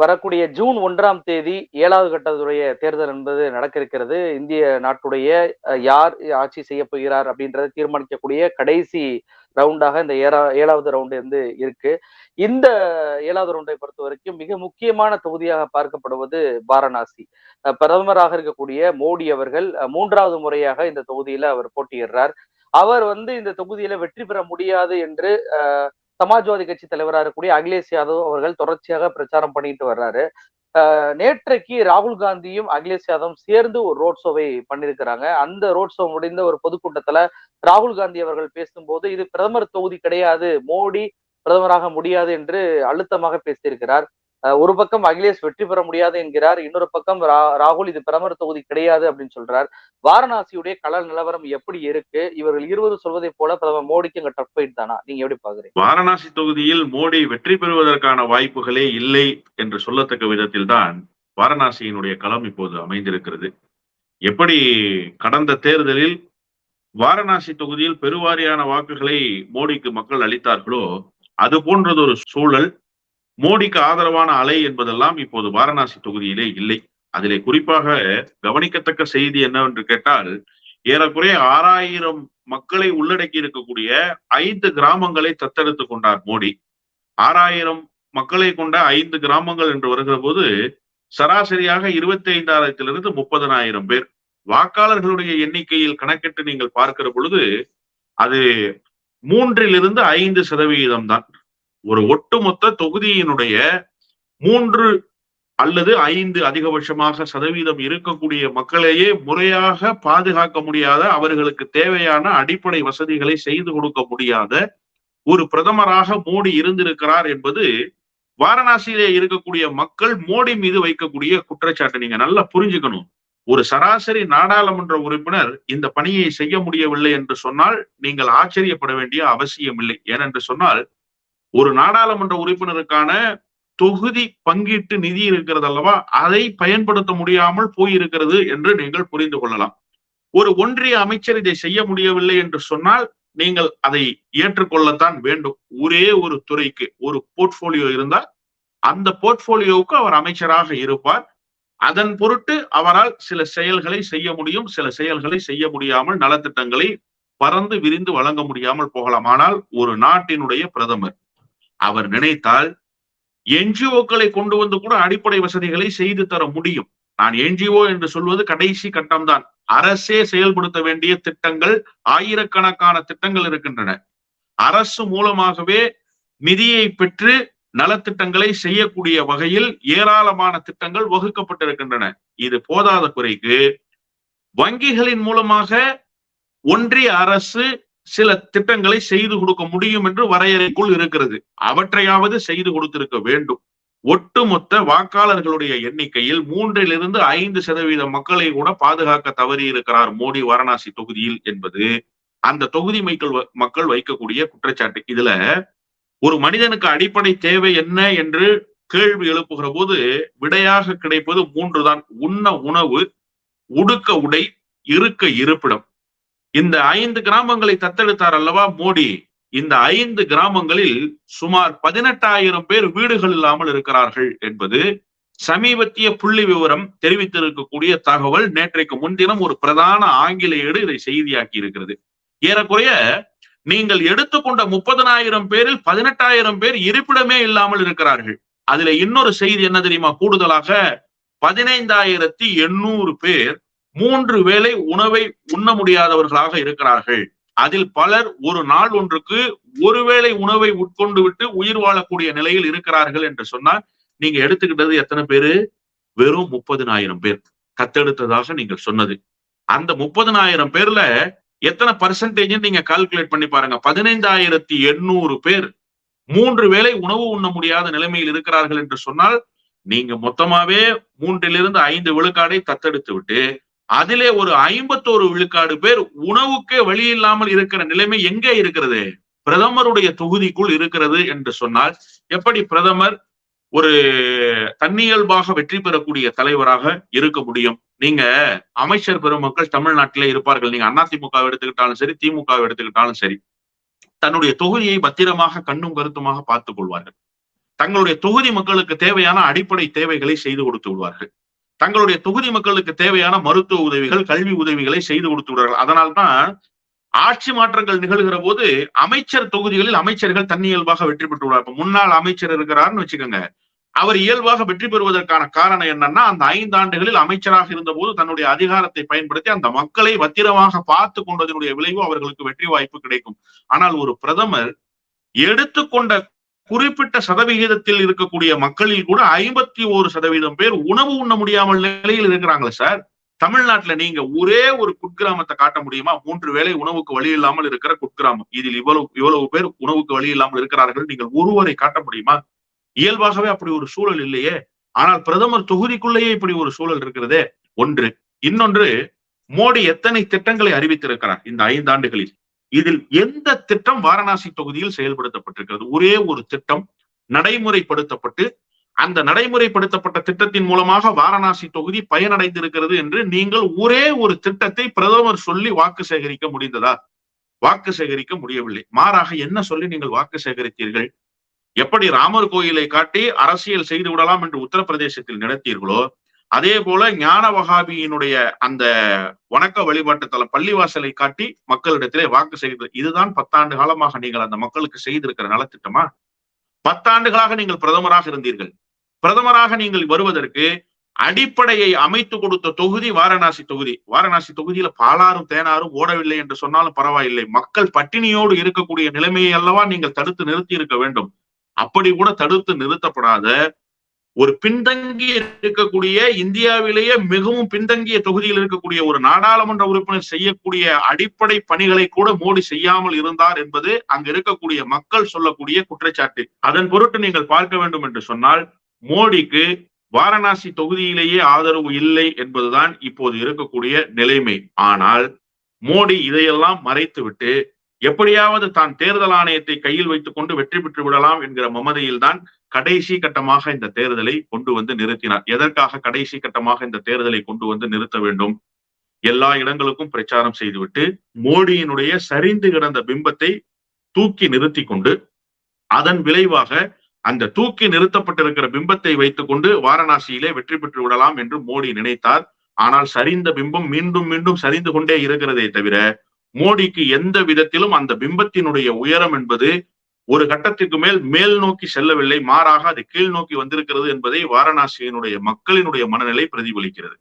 வரக்கூடிய ஜூன் ஒன்றாம் தேதி ஏழாவது கட்டத்துடைய தேர்தல் என்பது நடக்க இருக்கிறது இந்திய நாட்டுடைய யார் ஆட்சி செய்ய போகிறார் அப்படின்றத தீர்மானிக்கக்கூடிய கடைசி ரவுண்டாக இந்த ஏழா ஏழாவது ரவுண்டு வந்து இருக்கு. இந்த ஏழாவது ரவுண்டை பொறுத்த வரைக்கும் மிக முக்கியமான தொகுதியாக பார்க்கப்படுவது வாரணாசி. பிரதமராக இருக்கக்கூடிய மோடி அவர்கள் மூன்றாவது முறையாக இந்த தொகுதியில அவர் போட்டியிடுறார். அவர் வந்து இந்த தொகுதியில வெற்றி பெற முடியாது என்று அஹ், சமாஜ்வாதி கட்சி தலைவராக இருக்கக்கூடிய அகிலேஷ் யாதவ் அவர்கள் தொடர்ச்சியாக பிரச்சாரம் பண்ணிட்டு வர்றாரு. நேற்றைக்கு ராகுல் காந்தியும் அகிலேஷ் யாதவும் சேர்ந்து ஒரு ரோட் ஷோவை பண்ணியிருக்கிறாங்க அந்த ரோட் ஷோ முடிந்த ஒரு பொதுக்கூட்டத்துல ராகுல் காந்தி அவர்கள் பேசும்போது இது பிரதமர் தொகுதி கிடையாது மோடி பிரதமராக முடியாது என்று அழுத்தமாக பேசியிருக்கிறார். ஒரு பக்கம் அகிலேஷ் வெற்றி பெற முடியாது என்கிறார் இன்னொரு பக்கம் ரா- ராகுல் இது பிரதமர் தொகுதி கிடையாது அப்படின்னு சொல்றார். வாரணாசியுடைய கள நிலவரம் எப்படி இருக்கு? இவர்கள் இருவரும் சொல்வதை போல பிரதமர் மோடிக்கு அங்க டஃப் ஃபைட் தானா? நீங்க எப்படி பாக்குறீங்க? வாரணாசி தொகுதியில் மோடி வெற்றி பெறுவதற்கான வாய்ப்புகளே இல்லை என்று சொல்லத்தக்க விதத்தில் தான் வாரணாசியினுடைய களம் இப்போது அமைந்திருக்கிறது. எப்படி கடந்த தேர்தலில் வாரணாசி தொகுதியில் பெருவாரியான வாக்குகளை மோடிக்கு மக்கள் அளித்தார்களோ அது போன்றது ஒரு சூழல் மோடிக்கு ஆதரவான அலை என்பதெல்லாம் இப்போது வாரணாசி தொகுதியிலே இல்லை. அதிலே குறிப்பாக கவனிக்கத்தக்க செய்தி என்னவென்று கேட்டால் ஏறக்குறைய ஆறாயிரம் மக்களை உள்ளடக்கி இருக்கக்கூடிய ஐந்து கிராமங்களை தத்தெடுத்து கொண்டார் மோடி. ஆறாயிரம் மக்களை கொண்ட ஐந்து கிராமங்கள் என்று வருகிற போது சராசரியாக இருபத்தி ஐந்தாயிரத்திலிருந்து முப்பதனாயிரம் பேர். வாக்காளர்களுடைய எண்ணிக்கையில் கணக்கிட்டு நீங்கள் பார்க்கிற பொழுது அது மூன்றிலிருந்து ஐந்து சதவிகிதம் தான் ஒரு ஒட்டுமொத்த தொகுதியினுடைய மூன்று அல்லது ஐந்து அதிகபட்சமாக சதவீதம் இருக்கக்கூடிய மக்களையே முறையாக பாதுகாக்க முடியாத அவர்களுக்கு தேவையான அடிப்படை வசதிகளை செய்து கொடுக்க முடியாத ஒரு பிரதமராக மோடி இருந்திருக்கிறார் என்பது வாரணாசியிலே இருக்கக்கூடிய மக்கள் மோடி மீது வைக்கக்கூடிய குற்றச்சாட்டு. நீங்க நல்லா புரிஞ்சுக்கணும். ஒரு சராசரி நாடாளுமன்ற உறுப்பினர் இந்த பணியை செய்ய முடியவில்லை என்று சொன்னால் நீங்கள் ஆச்சரியப்பட வேண்டிய அவசியம் இல்லை ஏனென்று சொன்னால் ஒரு நாடாளுமன்ற உறுப்பினருக்கான தொகுதி பங்கீட்டு நிதி இருக்கிறது அல்லவா? அதை பயன்படுத்த முடியாமல் போயிருக்கிறது என்று நீங்கள் புரிந்து கொள்ளலாம். ஒரு ஒன்றிய அமைச்சர் இதை செய்ய முடியவில்லை என்று சொன்னால் நீங்கள் அதை ஏற்றுக்கொள்ளத்தான் வேண்டும். ஒரே ஒரு துறைக்கு ஒரு போர்ட்போலியோ இருந்தால் அந்த போர்ட்போலியோவுக்கு அவர் அமைச்சராக இருப்பார். அதன் பொருட்டு அவரால் சில செயல்களை செய்ய முடியும். சில செயல்களை செய்ய முடியாமல் நலத்திட்டங்களை பறந்து விரிந்து வழங்க முடியாமல் போகலாம். ஆனால் ஒரு நாட்டினுடைய பிரதமர் அவர் நினைத்தால் என்ஜிஓக்களை கொண்டு வந்து கூட அடிப்படை வசதிகளை செய்து தர முடியும். நான் என்ஜிஓ என்று சொல்வது கடைசி கட்டம்தான். அரசே செயல்படுத்த வேண்டிய திட்டங்கள் ஆயிரக்கணக்கான திட்டங்கள் இருக்கின்றன. அரசு மூலமாகவே நிதியை பெற்று நலத்திட்டங்களை செய்யக்கூடிய வகையில் ஏராளமான திட்டங்கள் வகுக்கப்பட்டிருக்கின்றன. இது போதாத குறைக்கு வங்கிகளின் மூலமாக ஒன்றிய அரசு சில திட்டங்களை செய்து கொடுக்க முடியும் என்று வரையறைக்குள் இருக்கிறது. அவற்றையாவது செய்து கொடுத்திருக்க வேண்டும். ஒட்டுமொத்த வாக்காளர்களுடைய எண்ணிக்கையில் மூன்றிலிருந்து ஐந்து சதவீத மக்களை கூட பாதுகாக்க தவறி இருக்கிறார் மோடி வாரணாசி தொகுதியில் என்பது அந்த தொகுதி மக்கள் மக்கள் வைக்கக்கூடிய குற்றச்சாட்டு. இதுல ஒரு மனிதனுக்கு அடிப்படை தேவை என்ன என்று கேள்வி எழுப்புகிற போது விடையாக கிடைப்பது மூன்றுதான். உண்ண உணவு உடுக்க உடை இருக்க இருப்பிடம். இந்த ஐந்து கிராமங்களை தத்தெடுத்தார் அல்லவா மோடி? இந்த ஐந்து கிராமங்களில் சுமார் பதினெட்டாயிரம் பேர் வீடுகள் இல்லாமல் இருக்கிறார்கள் என்பது சமீபத்திய புள்ளி விவரம் தெரிவித்திருக்கக்கூடிய தகவல். நேற்றைக்கு முன்தினம் ஒரு பிரதான ஆங்கில இதை செய்தியாக்கி இருக்கிறது. ஏறக்குறைய நீங்கள் எடுத்துக்கொண்ட முப்பதனாயிரம் பேரில் பதினெட்டாயிரம் பேர் இருப்பிடமே இல்லாமல் இருக்கிறார்கள். அதுல இன்னொரு செய்தி என்ன தெரியுமா? கூடுதலாக பதினைந்தாயிரத்தி எண்ணூறு பேர் மூன்று வேளை உணவை உண்ண முடியாதவர்களாக இருக்கிறார்கள். அதில் பலர் ஒரு நாள் ஒன்றுக்கு ஒருவேளை உணவை உட்கொண்டு விட்டு உயிர் வாழக்கூடிய நிலையில் இருக்கிறார்கள் என்று சொன்னால் நீங்க எடுத்துக்கிட்டது எத்தனை பேரு? வெறும் முப்பதினாயிரம் பேர். தத்தெடுத்ததாக நீங்கள் சொன்னது. அந்த முப்பதினாயிரம் பேர்ல எத்தனை பர்சன்டேஜ் நீங்க கால்குலேட் பண்ணி பாருங்க. பதினைந்தாயிரத்தி எண்ணூறு பேர் மூன்று வேளை உணவு உண்ண முடியாத நிலைமையில் இருக்கிறார்கள் என்று சொன்னால் நீங்க மொத்தமாவே மூன்றிலிருந்து ஐந்து விழுக்காடை தத்தெடுத்து விட்டு அதிலே ஒரு ஐம்பத்தோரு விழுக்காடு பேர் உணவுக்கே வழி இல்லாமல் இருக்கிற நிலைமை எங்கே இருக்கிறது? பிரதமருடைய தொகுதிக்குள் இருக்கிறது என்று சொன்னால் எப்படி பிரதமர் ஒரு தன்னியல்பாக வெற்றி பெறக்கூடிய தலைவராக இருக்க முடியும்? நீங்க அமைச்சர் பெருமக்கள் தமிழ்நாட்டிலே இருப்பார்கள். நீங்க அதிமுக எடுத்துக்கிட்டாலும் சரி திமுக எடுத்துக்கிட்டாலும் சரி தன்னுடைய தொகுதியை பத்திரமாக கண்ணும் கருத்துமாக பார்த்துக் கொள்வார்கள். தங்களுடைய தொகுதி மக்களுக்கு தேவையான அடிப்படை தேவைகளை செய்து கொடுத்து விடுவார்கள். தங்களுடைய தொகுதி மக்களுக்கு தேவையான மருத்துவ உதவிகள் கல்வி உதவிகளை செய்து கொடுத்து விடுவார்கள் அதனால்தான் ஆட்சி மாற்றங்கள் நிகழ்கிற போது அமைச்சர் தொகுதிகளில் அமைச்சர்கள் தன்னியல்பாக வெற்றி பெற்று விடுவார். இப்ப முன்னாள் அமைச்சர் இருக்கிறார்னு வச்சுக்கோங்க. அவர் இயல்பாக வெற்றி பெறுவதற்கான காரணம் என்னன்னா அந்த ஐந்து ஆண்டுகளில் அமைச்சராக இருந்த போது தன்னுடைய அதிகாரத்தை பயன்படுத்தி அந்த மக்களை பத்திரமாக பார்த்து கொண்டதனுடைய விளைவு அவர்களுக்கு வெற்றி வாய்ப்பு கிடைக்கும். ஆனால் ஒரு பிரதமர் எடுத்துக்கொண்ட குறிப்பிட்ட சதவிகிதத்தில் இருக்கக்கூடிய மக்களில் கூட ஐம்பத்தி ஒரு சதவீதம் பேர் உணவு உண்ண முடியாமல் நிலையில் இருக்கிறாங்களே சார். தமிழ்நாட்டுல நீங்க ஒரே ஒரு குட்கிராமத்தை காட்ட முடியுமா? மூன்று வேளை உணவுக்கு வழி இல்லாமல் இருக்கிற குட்கிராமம். இதில் இவ்வளவு இவ்வளவு பேர் உணவுக்கு வழி இல்லாமல் இருக்கிறார்கள். நீங்கள் ஒருவரை காட்ட முடியுமா? இயல்பாகவே அப்படி ஒரு சூழல் இல்லையே. ஆனால் பிரதமர் தொகுதிக்குள்ளேயே இப்படி ஒரு சூழல் இருக்கிறதே. ஒன்று. இன்னொன்று மோடி எத்தனை திட்டங்களை அறிவித்திருக்கிறார் இந்த ஐந்து ஆண்டுகளில் இதில் எந்த திட்டம் வாரணாசி தொகுதியில் செயல்படுத்தப்பட்டிருக்கிறது? ஒரே ஒரு திட்டம் நடைமுறைப்படுத்தப்பட்டு அந்த நடைமுறைப்படுத்தப்பட்ட திட்டத்தின் மூலமாக வாரணாசி தொகுதி பயனடைந்திருக்கிறது என்று நீங்கள் ஒரே ஒரு திட்டத்தை பிரதமர் சொல்லி வாக்கு சேகரிக்க முடிந்ததா? வாக்கு சேகரிக்க முடியவில்லை. மாறாக என்ன சொல்லி நீங்கள் வாக்கு சேகரித்தீர்கள்? எப்படி ராமர் கோயிலை காட்டி அரசியல் செய்து விடலாம் என்று உத்தரப்பிரதேசத்தில் நடத்தீர்களோ அதே போல ஞான வகாபியினுடைய அந்த வணக்க வழிபாட்டு தலம் பள்ளிவாசலை காட்டி மக்களிடத்திலே வாக்கு செய்து இதுதான் பத்தாண்டு காலமாக நீங்கள் அந்த மக்களுக்கு செய்திருக்கிற நலத்திட்டமா? பத்தாண்டுகளாக நீங்கள் பிரதமராக இருந்தீர்கள். பிரதமராக நீங்கள் வருவதற்கு அடிப்படையை அமைத்து கொடுத்த தொகுதி வாரணாசி தொகுதி. வாரணாசி தொகுதியில பாலாரும் தேனாரும் ஓடவில்லை என்று சொன்னாலும் பரவாயில்லை. மக்கள் பட்டினியோடு இருக்கக்கூடிய நிலைமையை அல்லவா நீங்கள் தடுத்து நிறுத்தி இருக்க வேண்டும். அப்படி கூட தடுத்து நிறுத்தப்படாத ஒரு பின்தங்கி இருக்கக்கூடிய இந்தியாவிலேயே மிகவும் பின்தங்கிய தொகுதியில் இருக்கக்கூடிய ஒரு நாடாளுமன்ற உறுப்பினர் செய்யக்கூடிய அடிப்படை பணிகளை கூட மோடி செய்யாமல் இருந்தார் என்பது அங்க இருக்கக்கூடிய மக்கள் சொல்லக்கூடிய குற்றச்சாட்டு. அதன் பொருட்டு நீங்கள் பார்க்க வேண்டும் என்று சொன்னால் மோடிக்கு வாரணாசி தொகுதியிலேயே ஆதரவு இல்லை என்பதுதான் இப்போது இருக்கக்கூடிய நிலைமை. ஆனால் மோடி இதையெல்லாம் மறைத்துவிட்டு எப்படியாவது தான் தேர்தல் ஆணையத்தை கையில் வைத்துக் கொண்டு வெற்றி பெற்று விடலாம் என்கிற மமதையில் தான் கடைசி கட்டமாக இந்த தேர்தலை கொண்டு வந்து நிறுத்தினார். எதற்காக கடைசி கட்டமாக இந்த தேர்தலை கொண்டு வந்து நிறுத்த வேண்டும்? எல்லா இடங்களுக்கும் பிரச்சாரம் செய்துவிட்டு மோடியினுடைய சரிந்து கிடந்த பிம்பத்தை தூக்கி நிறுத்தி கொண்டு அதன் விளைவாக அந்த தூக்கி நிறுத்தப்பட்டிருக்கிற பிம்பத்தை வைத்துக் கொண்டு வாரணாசியிலே வெற்றி பெற்று விடலாம் என்று மோடி நினைத்தார். ஆனால் சரிந்த பிம்பம் மீண்டும் மீண்டும் சரிந்து கொண்டே இருக்கிறதே தவிர மோடிக்கு எந்த விதத்திலும் அந்த பிம்பத்தினுடைய உயரம் என்பது ஒரு கட்டத்திற்கு மேல் மேல் நோக்கி செல்லவில்லை மாறாக அது கீழ் நோக்கி வந்திருக்கிறது என்பதை வாரணாசியினுடைய மக்களினுடைய மனநிலை பிரதிபலிக்கிறது.